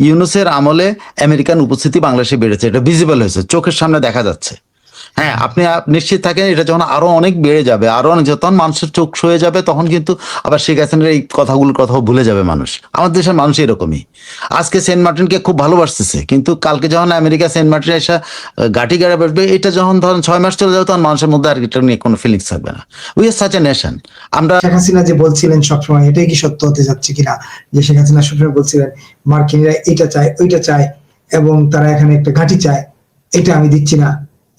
ইউনুসের আমলে আমেরিকান উপস্থিতি বাংলাদেশে বেড়েছে এটা ভিজিবল হয়েছে চোখের সামনে দেখা যাচ্ছে। হ্যাঁ আপনি নিশ্চিত থাকেন, এটা যখন আরও অনেক বেড়ে যাবে, আরও অনেক যখন মানুষের চোখ সয়ে যাবে, তখন কিন্তু আবার শেখ হাসিনার এই কথাগুলোর কথাও ভুলে যাবে মানুষ। আমাদের দেশের মানুষ এরকমই। আজকে সেন্ট মার্টিনকে খুব ভালোবাসতেছে, কিন্তু কালকে যখন আমেরিকা সেন্ট মার্টিন এসে গাটি গাড়া বসবে, এটা যখন ধরেন ছয় মাস চলে যাবে, তখন মানুষের মধ্যে আর এটা নিয়ে কোনো ফিলিংস থাকবে না। We are such a nation আমরা শেখ হাসিনা যে বলছিলেন সবসময়, এটাই কি সত্য হতে যাচ্ছে কিনা? যে শেখ হাসিনা সবসময় বলছিলেন, মার্কিনরা এটা চায়, ওইটা চায়, এবং তারা এখানে একটা ঘাঁটি চায়, এটা আমি দিচ্ছি না।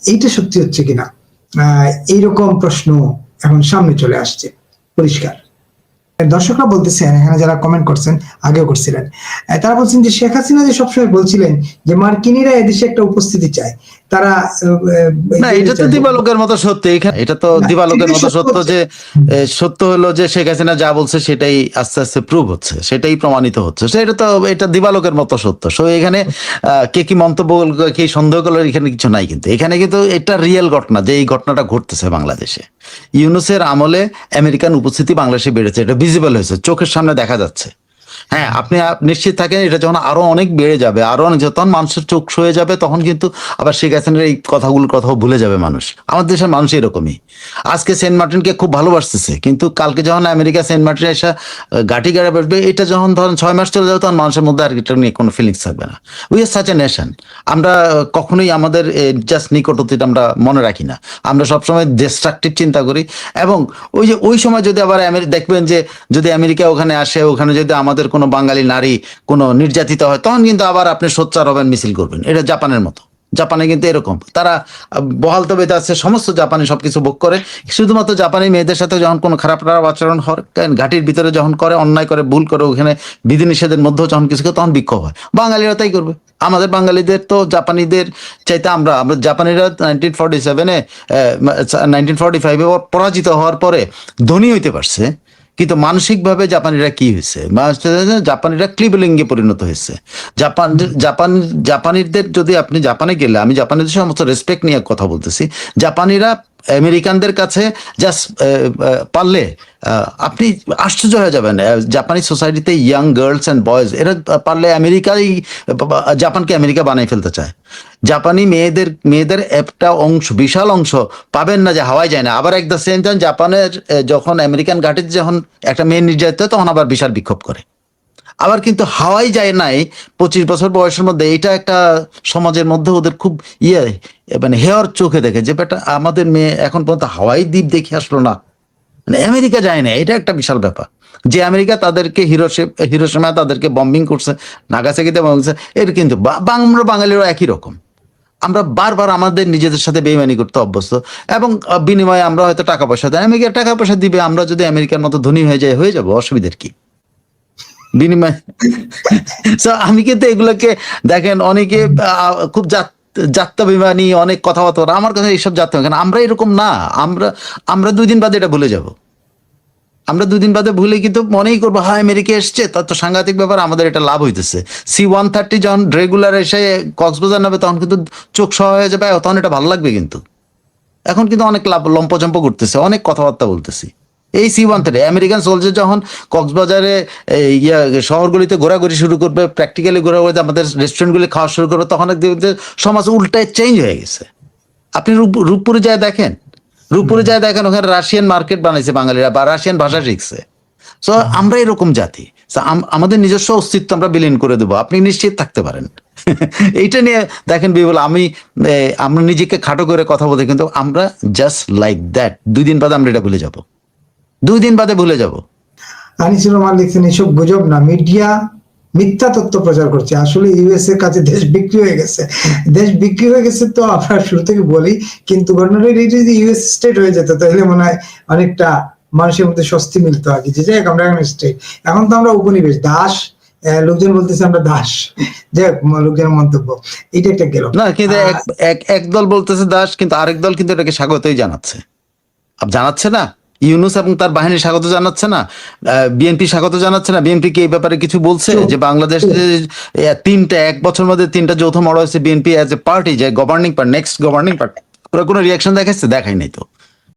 এইটা সত্যি হচ্ছে কিনা? এইরকম প্রশ্ন এখন সামনে চলে আসছে। পরিষ্কার। দর্শকরা বলতেছেন এখানে যারা কমেন্ট করছেন আগেও করছিলেন। তারা বলছেন যে শেখ হাসিনা যে সবসময় বলছিলেন যে মার্কিনিরা এদেশে একটা উপস্থিতি চায় তারা না এটা তো দিবালোকের মতো সত্য। এখানে এটা তো দিবালোকের মতো সত্য যে সত্য হলো যে শেখ হাসিনা যা বলছে সেটাই আস্তে আস্তে প্রুভ হচ্ছে সেটাই প্রমাণিত হচ্ছে। সেটা তো এটা দিবালোকের মতো সত্য। সো এখানে আহ, কে কি মন্তব্য কে সন্দেহ করল এখানে কিছু নাই কিন্তু। এখানে কিন্তু এটা রিয়েল ঘটনা যে এই ঘটনাটা ঘটতেছে বাংলাদেশে। ইউনুসের আমলে আমেরিকান উপস্থিতি বাংলাদেশে বেড়েছে। এটা ভিজিবল হয়েছে চোখের সামনে দেখা যাচ্ছে। হ্যাঁ আপনি নিশ্চিত থাকেন এটা যখন আরও অনেক বেড়ে যাবে, আরও অনেক যখন মানুষের চোখ সয়ে যাবে, তখন কিন্তু আবার শেখ হাসিনার এই কথাগুলোর কথাও ভুলে যাবে মানুষ। আমাদের দেশের মানুষ এরকমই। আজকে সেন্ট মার্টিনকে খুব ভালোবাসতেছে, কিন্তু কালকে যখন আমেরিকা সেন্ট মার্টিন এসে গাটি গাড়া বসবে, এটা যখন ধরেন ছয় মাস চলে যাবে, তখন মানুষের মধ্যে আর এটা নিয়ে কোনো ফিলিংস থাকবে না। We are such a nation আমরা কখনোই আমাদের জাস্ট নিকট অতীত আমরা মনে রাখি না। আমরা সবসময় ডিস্ট্রাকটিভ চিন্তা করি, এবং ওই যে ওই সময় যদি আবার দেখবেন যে যদি আমেরিকা ওখানে আসে, ওখানে যদি আমাদের কোনো বাঙালি নারী কোনো নির্যাতিত হয়, তখন কিন্তু আবার আপনি সোচ্চার হবেন, মিছিল করবেন। এটা জাপানের মতো। জাপানে কিন্তু এরকম। তারা বহাল তবে আছে, সমস্ত জাপানি সবকিছু ভোগ করে। শুধুমাত্র জাপানি মেয়েদের সাথে যখন কোনো খারাপ খারাপ আচরণ হয় ঘাটির ভিতরে যখন করে, অন্যায় করে, ভুল করে, ওখানে বিধিনিষেধের মধ্যেও যখন কিছু করে, তখন বিক্ষোভ হয়। বাঙালিরা তাই করবে। আমাদের বাঙালিদের তো জাপানিদের চাইতে আমরা আমরা জাপানিরা নাইনটিন ফর্টি সেভেনে নাইনটিন ফর্টি ফাইভে পরাজিত হওয়ার পরে ধনী হইতে পারছে। কিন্তু মানসিকভাবে জাপানিরা কি হয়েছে? জাপানিরা ক্লিবলিঙ্গে পরিণত হয়েছে। জাপান জাপান, জাপানিদের যদি আপনি জাপানে গেলে, আমি জাপানিদের সমস্ত রেসপেক্ট নিয়ে কথা বলতেছি। জাপানিরা আমেরিকানদের কাছে জাস্ট পারলে আপনি আশ্চর্য হয়ে যাবেন। জাপানি সোসাইটিতে ইয়াং গার্লস অ্যান্ড বয়েজ এরা পারলে আমেরিকাই জাপানকে আমেরিকা বানিয়ে ফেলতে চায়। জাপানি মেয়েদের মেয়েদের একটা অংশ, বিশাল অংশ পাবেন না যে হাওয়াই যায় না। আবার এক দ্য সেম টাইম জাপানের যখন আমেরিকান ঘাটিতে যখন একটা মেয়ে নির্যাতিত, তখন আবার বিশাল বিক্ষোভ করে। আবার কিন্তু হাওয়াই যায় নাই, পঁচিশ বছর বয়সের মধ্যে। এটা একটা সমাজের মধ্যে ওদের খুব ইয়ে মানে হেয়ার চোখে দেখে। যে বেটা আমাদের মেয়ে এখন পর্যন্ত হাওয়াই দ্বীপ দেখে আসলো না। মানে আমেরিকা যায় না এটা একটা বিশাল ব্যাপার। যে আমেরিকা তাদেরকে হিরোসীমা তাদেরকে বম্বিং করছে, নাগাসাকিতে করছে, এর কিন্তু আমরা বাঙালিরও একই রকম। আমরা বারবার আমাদের নিজেদের সাথে বেইমানি করতে অভ্যস্ত। এবং বিনিময়ে আমরা হয়তো টাকা পয়সা দেয়। আমেরিকা টাকা পয়সা দিবে, আমরা যদি আমেরিকার মতো ধনী হয়ে যাই, হয়ে যাব, অসুবিধার কি? বিনিময়। আমি কিন্তু এগুলোকে দেখেন, অনেকে খুব জাত- যাত্রাভিমানী অনেক কথাবার্তা। আমার কাছে এইসব যাত্রা কেন আমরা এরকম না। আমরা আমরা দুই দিন বাদে এটা ভুলে যাব। আমরা দুদিন বাদে ভুলে কিন্তু মনেই করব হ্যাঁ আমেরিকা এসছে। তার তো সাংঘাতিক ব্যাপার, আমাদের এটা লাভ হইতেছে। সি ওয়ান থার্টি যখন রেগুলার এসে কক্সবাজার নামে, তখন কিন্তু চোখ সহ হয়ে যাবে, তখন এটা ভালো লাগবে কিন্তু। এখন কিন্তু অনেক লাভ লম্পজম্প করতেছে, অনেক কথাবার্তা বলতেছি। এই C one thirty American soldier যখন কক্সবাজারে ইয়া, শহরগুলিতে ঘোরাঘুরি শুরু করবে প্র্যাকটিক্যালি ঘোরাঘুরিতে আমাদের রেস্টুরেন্টগুলি খাওয়া শুরু করবে, তখন দেখবেন সমাজ উল্টায় চেঞ্জ হয়ে গেছে। আপনি রূপ- রূপপুরে যায় দেখেন। রূপপুরে যায় দেখেন, ওখানে রাশিয়ান মার্কেট বানাইছে বাঙালিরা, বা রাশিয়ান ভাষা শিখছে। সো আমরা এরকম জাতি। আমাদের নিজস্ব অস্তিত্ব আমরা বিলীন করে দেবো। আপনি নিশ্চিত থাকতে পারেন। এইটা নিয়ে দেখেন বিবল আমি আমরা নিজেকে খাটো করে কথা বলতে, কিন্তু আমরা জাস্ট লাইক দ্যাট দুই দিন বাদে আমরা এটা ভুলে যাব। দুই দিন বাদে ভুলে যাব। আনিসুর রহমান লিখছেন এসব গুজব না। মিডিয়া মিথ্যা তথ্য প্রচার করছে। আসলে ইউএস এর কাছে দেশ বিক্রি হয়ে গেছে। দেশ বিক্রি হয়ে গেছে তো আমরা শুরু থেকে বলি কিন্তু ঘটনাটা যদি ইউএস স্টেট হয়ে যেত তাহলে মনে হয় অনেকটা মানুষের মধ্যে স্বস্তি মিলতো আর কি যে যাই আমরা এখন স্টেট এখন তো আমরা উপনিবেশ। দাস লোকজন বলতেছে আমরা দাস। হোক, লোকজনের মন্তব্য। এটা একটা গেল। না কিন্তু এক- এক এক দল বলতেছে দাস কিন্তু আরেক দল কিন্তু এটাকে স্বাগতই জানাচ্ছে। আপ জানাচ্ছে না? ইউনুস এবং তার বাহিনী স্বাগত জানাচ্ছে না বিএনপি স্বাগত জানাচ্ছে না। বিএনপি কি এই ব্যাপারে কিছু বলছে? যে বাংলাদেশ তিনটা এক বছর মধ্যে তিনটা যৌথ মরা হয়েছে বিএনপি অ্যাজ এ পার্টি যে governing party next governing party ওরা কোনো রিয়াকশন দেখাচ্ছে দেখাই নাই তো।